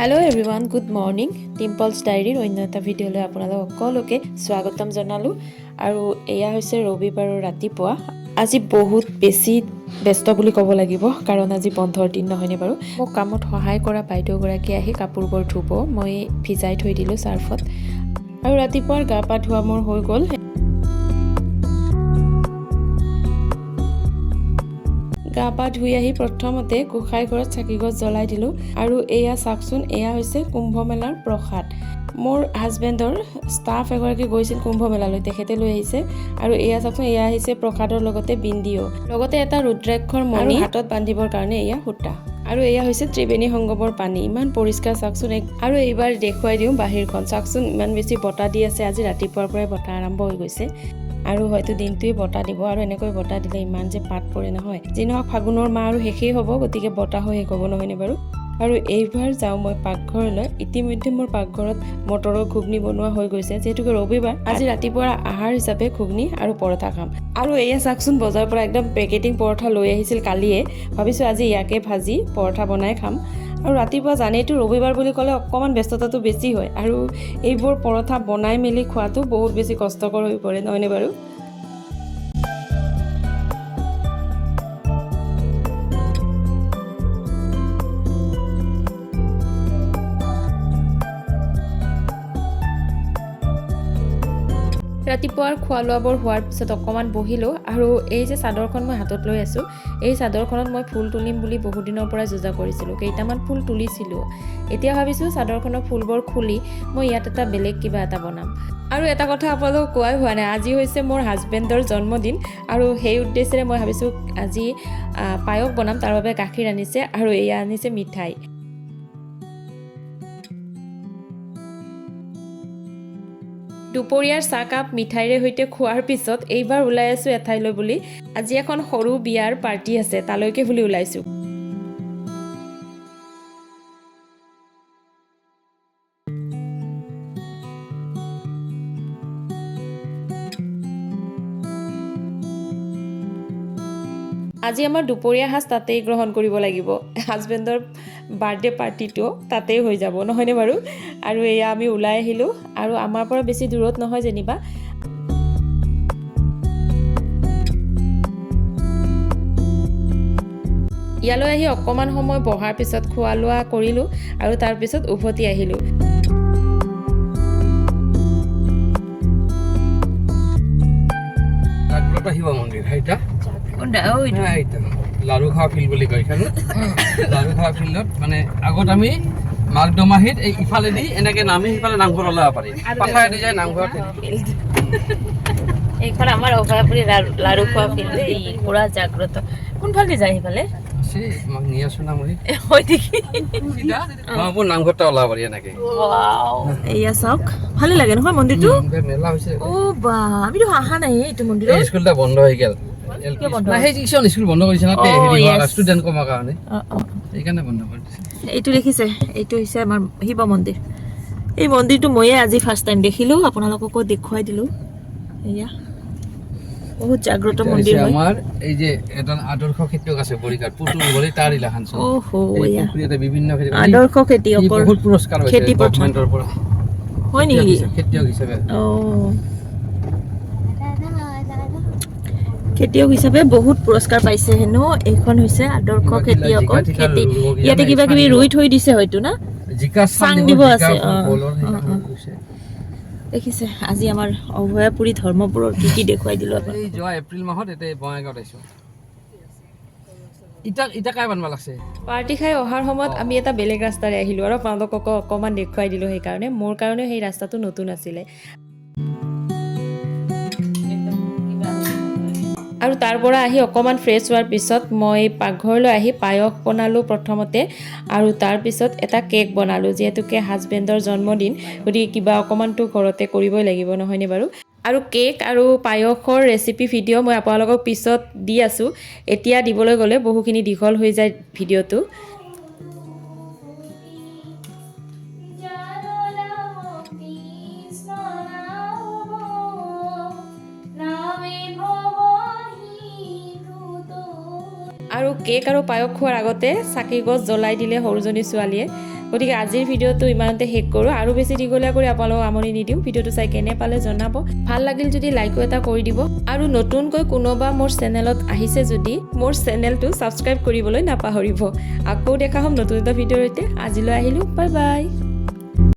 Hello everyone good morning টিম্পলছ ডায়েৰীৰ অন্য এটা ভিডিঅ'লৈ আপোনালোক সকলোকে স্বাগতম জনালোঁ। আৰু এয়া হৈছে ৰবিবাৰৰ ৰাতিপুৱা। আজি বহুত বেছি ব্যস্ত বুলি ক'ব লাগিব কাৰণ আজি বন্ধৰ দিন নহয়নে বাৰু? মোক কামত সহায় কৰা বাইদেউগৰাকী আহি কাপোৰবোৰ ধুব মই ভিজাই থৈ দিলোঁ চাৰ্ফত আৰু ৰাতিপুৱাৰ গা পা ধোৱা মোৰ হৈ গ'ল। পা ধুই আহি প্ৰথমতে গোসাঁই ঘৰত চাকি গছ জ্বলাই দিলোঁ আৰু এয়া চাওকচোন, এয়া হৈছে কুম্ভ মেলাৰ প্ৰসাদ। মোৰ হাজবেণ্ডৰ ষ্টাফ এগৰাকী গৈছিল কুম্ভ মেলালৈ তেখেতে লৈ আহিছে আৰু এয়া চাওকচোন, এয়া আহিছে প্ৰসাদৰ লগতে বিন্দিও। লগতে এটা ৰুদ্ৰাক্ষৰ মণি হাতত বান্ধিবৰ কাৰণে এয়া সূতা। আৰু এয়া হৈছে ত্ৰিবেণী সংগমৰ পানী। ইমান পৰিষ্কাৰ চাওকচোন আৰু এইবাৰ দেখুৱাই দিওঁ বাহিৰখন। চাওকচোন, ইমান বেছি বতাহ দি আছে, আজি ৰাতিপুৱাৰ পৰাই বতাহ আৰম্ভ হৈ গৈছে। আৰু হয়তো দিনটোৱে বতাহ দিব আৰু এনেকৈ বতাহ দিলে ইমান যে পাত পৰে নহয়। যি নহওক ফাগুনৰ মাহ আৰু শেষেই হ'ব গতিকে বতাহো শেষ হ'ব নহয়নে বাৰু? আৰু এইবাৰ যাওঁ মই পাকঘৰলৈ। ইতিমধ্যে মোৰ পাকঘৰত মটৰৰ ঘুগনি বনোৱা হৈ গৈছে। যিহেতুকে ৰবিবাৰ আজি ৰাতিপুৱাৰ আহাৰ হিচাপে ঘুগনি আৰু পৰঠা খাম। আৰু এয়া চাওকচোন বজাৰৰ পৰা একদম পেকেটিং পৰঠা লৈ আহিছিল কালিয়ে। ভাবিছোঁ আজি ইয়াকে ভাজি পৰঠা বনাই খাম। আৰু ৰাতিপুৱা জানেইতো ৰবিবাৰ বুলি ক'লে অকণমান ব্যস্ততাটো বেছি হয়। আৰু এইবোৰ পৰঠা বনাই মেলি খোৱাটো বহুত বেছি কষ্টকৰ হৈ পৰে, নহয়নে বাৰু? ৰাতিপুৱাৰ খোৱা লোৱাবোৰ হোৱাৰ পিছত অকণমান বহিলোঁ আৰু এই যে চাদৰখন মই হাতত লৈ আছোঁ এই চাদৰখনত মই ফুল তুলিম বুলি বহুত দিনৰ পৰা যোজা কৰিছিলোঁ কেইটামান ফুল তুলিছিলোঁ। এতিয়া ভাবিছোঁ চাদৰখনৰ ফুলবোৰ খুলি মই ইয়াত এটা বেলেগ কিবা এটা বনাম। আৰু এটা কথা আপোনালোকক কোৱাই হোৱা নাই আজি হৈছে মোৰ হাজবেণ্ডৰ জন্মদিন আৰু সেই উদ্দেশ্যেৰে মই ভাবিছোঁ আজি পায়স বনাম তাৰ বাবে গাখীৰ আনিছে আৰু এয়া আনিছে মিঠাই। দুপৰীয়াৰ চাহকাপ মিঠাইৰে সৈতে খোৱাৰ পিছত এইবাৰ ওলাই আছোঁ এঠাইলৈ বুলি। আজি এখন সৰু বিয়াৰ পাৰ্টি আছে তালৈকে বুলি ওলাইছোঁ। আজি আমাৰ দুপৰীয়া সাজ তাতেই গ্ৰহণ কৰিব লাগিব। হাজবেণ্ডৰ বাৰ্থডে পাৰ্টিটো তাতেই হৈ যাব নহয়নে বাৰু? আৰু এয়া আমি ওলাই আহিলোঁ আৰু আমাৰ পৰা বেছি দূৰত নহয় যেনিবা। ইয়ালৈ আহি অকণমান সময় বহাৰ পিছত খোৱা লোৱা কৰিলোঁ আৰু তাৰপিছত উভতি আহিলোঁ। শিৱ মন্দিৰ কোনটা ওই হ্যাঁ, লাৰু খোৱা ফিল্ড বুলি কয় এইখানে লাৰু খোৱা ফিল্ডত মানে আগত আমি মাঘ দমাহীত এই ইফালেদি এনেকে নামি সিফালে নামঘৰ ওলাব পাৰি। পাথাৰেদি যায় নামঘৰত। এইখন আমাৰ অভয়াপুৰী লাৰু খোৱা ফিল্ড এই পুৰা জাগ্ৰত। কোনফালে যায় সেইফালে আছে নি আছো না হয় নেকি? মোৰ নামঘৰটা ওলাব পাৰি এনেকে। এয়া চাওক ভালে লাগে নহয় মন্দিৰটো? মেলা হৈছে। অ বা আমিতো অহা নাই এইটো স্কুলটা বন্ধ হৈ গেল। কিয় বন্ধ? নাই, সেই কিছুমান স্কুল বন্ধ কৰিছে না হেৰি ষ্টুডেণ্ট কমাৰ কাৰণে। অ, অ। সেইকাৰণে বন্ধ কৰি দিছে এইটো দেখিছে এইটো হৈছে আমাৰ শিৱ মন্দিৰ। এই মন্দিৰটো ময়ে আজি ফাৰ্ষ্ট টাইম দেখিলোঁ আপোনালোককো দেখুৱাই দিলোঁ। এয়া বহুত জাগ্ৰত এটা মন্দিৰ আমাৰ এই যে এজন আদৰ্শ খেতিয়ক আছে বৰিঘাট পুতুল বুলি তাৰ ইলাখান পুখুৰীতে বিভিন্ন সি খেতিয়কৰ বহুত পুৰস্কাৰ পথাৰ। গভৰ্ণমেণ্টৰ পৰা। হয় নেকি? খেতিয়ক হিচাপে। অ। খেতিয়ক হিচাপে বহুত পুৰস্কাৰ পাইছে হেনো। এইখন হৈছে আদৰ্শ খেতিয়কৰ খেতি। ইয়াতে কিবা কিবি। ৰুই থৈ দিছে হয়তো না? চাং দিব আছে। দেখিছে আজি আমাৰ অভয়াপুৰী ধৰ্মপুৰৰ কি কি দেখুৱাই দিলোঁ যোৱা এপ্ৰিল মাহত এতিয়া বঙাইগাঁৱত আহিছোঁ। পাৰ্টি খাই অহাৰ সময়ত আমি এটা বেলেগ ৰাস্তাৰে আহিলোঁ আৰু আপোনালোককো অকণমান দেখুৱাই দিলোঁ সেইকাৰণে। মোৰ কাৰণে সেই ৰাস্তাটো নতুন আছিলে। আৰু তাৰ পৰা আহি অকণমান ফ্ৰেছ হোৱাৰ পিছত মই পাকঘৰলৈ আহি পায়স বনালোঁ প্ৰথমতে আৰু তাৰপিছত এটা কেক বনালোঁ যিহেতুকে হাজবেণ্ডৰ জন্মদিন। গতিকে কিবা অকণমানতো ঘৰতে কৰিবই লাগিব নহয়নে বাৰু? আৰু কেক আৰু পায়সৰ ৰেচিপি ভিডিঅ' মই আপোনালোকক পিছত দি আছোঁ। এতিয়া দিবলৈ গ'লে বহুখিনি দীঘল হৈ যায় ভিডিঅ'টো কেক আৰু পায়স খোৱাৰ আগতে চাকি গছ জ্বলাই দিলে সৰুজনী ছোৱালীয়ে। গতিকে আজিৰ ভিডিঅ'টো ইমানতে শেষ কৰোঁ। আৰু বেছি দীঘলীয়া কৰি আপোনালোকক আমনি নিদিওঁ। ভিডিঅ'টো চাই কেনে পালে জনাব। ভালো লাগিল যদি লাইকো এটা কৰি দিব। আৰু নতুনকৈ কোনোবা মোৰ চেনেলত আহিছে যদি, মোৰ চেনেলটো ছাবস্ক্ৰাইব কৰিবলৈ নাপাহৰিব। আকৌ দেখা হ'ম নতুন এটা ভিডিঅ'ৰ সৈতে আজিলৈ আহিলোঁ। Bye bye.